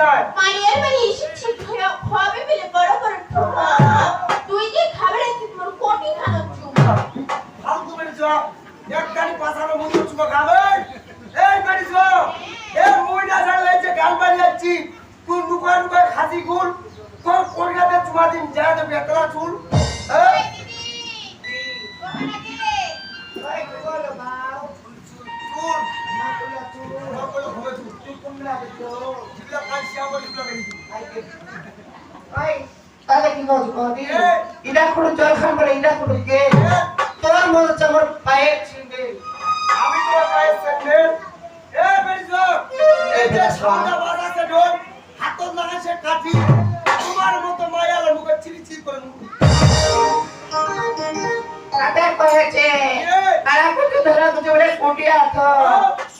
কিস্তায় মায়ের বাড়ি এসেছি খাওয়া- খাওয়াবে বলে বড় বড়। তুই যে খাবার আছে তোর কোটি খানো চুমা ফালতু বেরিস এক গাড়ি পাছানো মুখ চুমা খাবে। এই জানলে যে গান বাড়ি যাচ্ছি তুই নুকা নুকা খাসি গুল তাহলে কি এ। ইটা কোনো জল খান বলে ইটা কোনো কে তোর মনে হচ্ছে আমার পায়ে ছিঁড়বে আমি তোমার পায়ে স্যান্ডেল এ বেরিস এই যে সাদা বাজাতে ঢোল হাত লাগাইছে কাঠি তোমার মতো মায়ালা মুখে চিরি চিরি করে মুখ তাতে কয়েছে তারা কিছু ধরা কিছু বলে কুটিয়া তো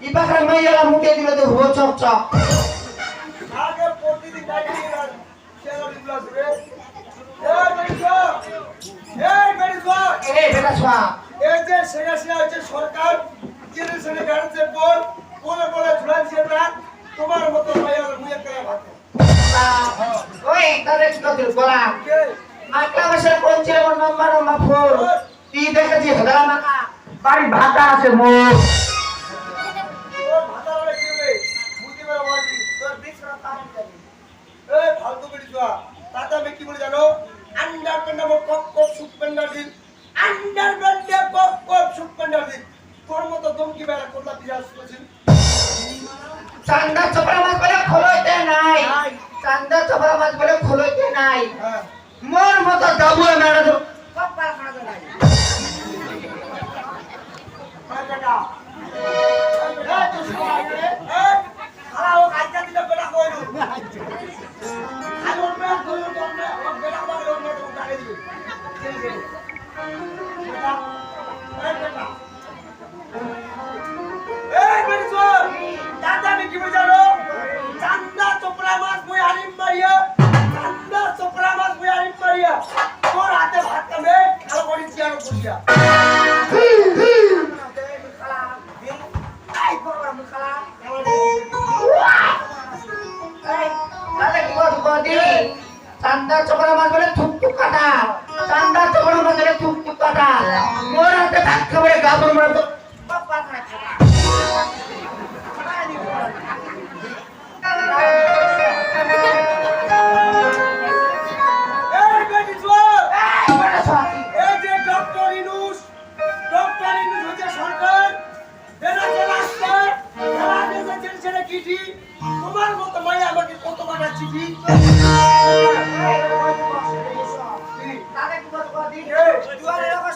ইপাখানে মাইয়ালা মুখে দিলে তো হো চক চক আগে প্রতিদিন নিয়ে সেরা ডিপ্লাস রে এই বেরিস এই বেরিস এ বেটা এই যে সেরা সেরা হচ্ছে সরকার জেনারেশনে গাড়িতে বল বলে বলে ঝুলাইছে না তোমার মতো মুয়ে করে ভাতে ওই তাহলে কি করছ বলা? মাসের কোন ছিল আমার নম্বর নম্বর ফোন তুই দেখেছি হাজার মাকা বাড়ি ভাতা আছে মোর। দেওয়া তাতে আমি কি বলি জানো আন্ডার প্যান্ট আমার কপ কপ সুট দিন আন্ডার প্যান্টে কপ কপ সুট প্যান্ডার মতো দমকি বেড়া কোথা দিয়ে আসতেছিল চান্দা চপড়া মাছ নাই চান্দা চপড়া মাছ বলে নাই মোর মতো দাবু মেড়া দো কপ্পা খাড়া নাই বেটা 이거 কিটি তোমার মতো মাই আমাকে কত বাটা চিঠি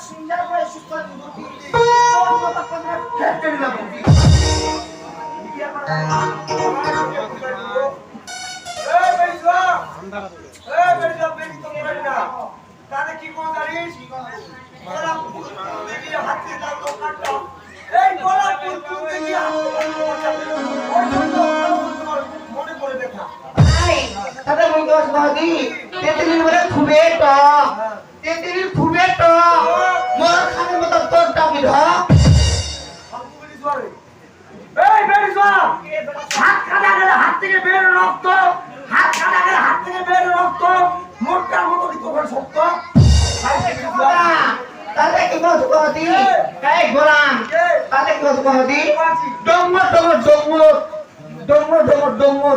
সুন্দর মনে করছ বলে খুবে টক। তেতিলির খুবে টক। মোর খানের মতো তোর টাকি ধর এই বেরিসা হাত কাটা গেলে হাত থেকে বের রক্ত। হাত কাটা গেলে হাত থেকে বের রক্ত। মোটকার মতো কি তোর শক্ত। তাহলে কি বলছ বৌদি এই গোলাম। তাহলে কি বলছ ডম্বর ডম্বর ডম্বর ডম্বর ডম্বর ডম্বর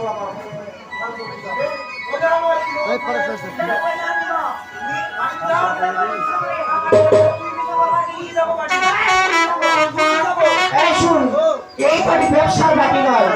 তোর মেয়ের কুড়ি আর দিয়েছিরা এই এই ব্যবসার বাকি। নয়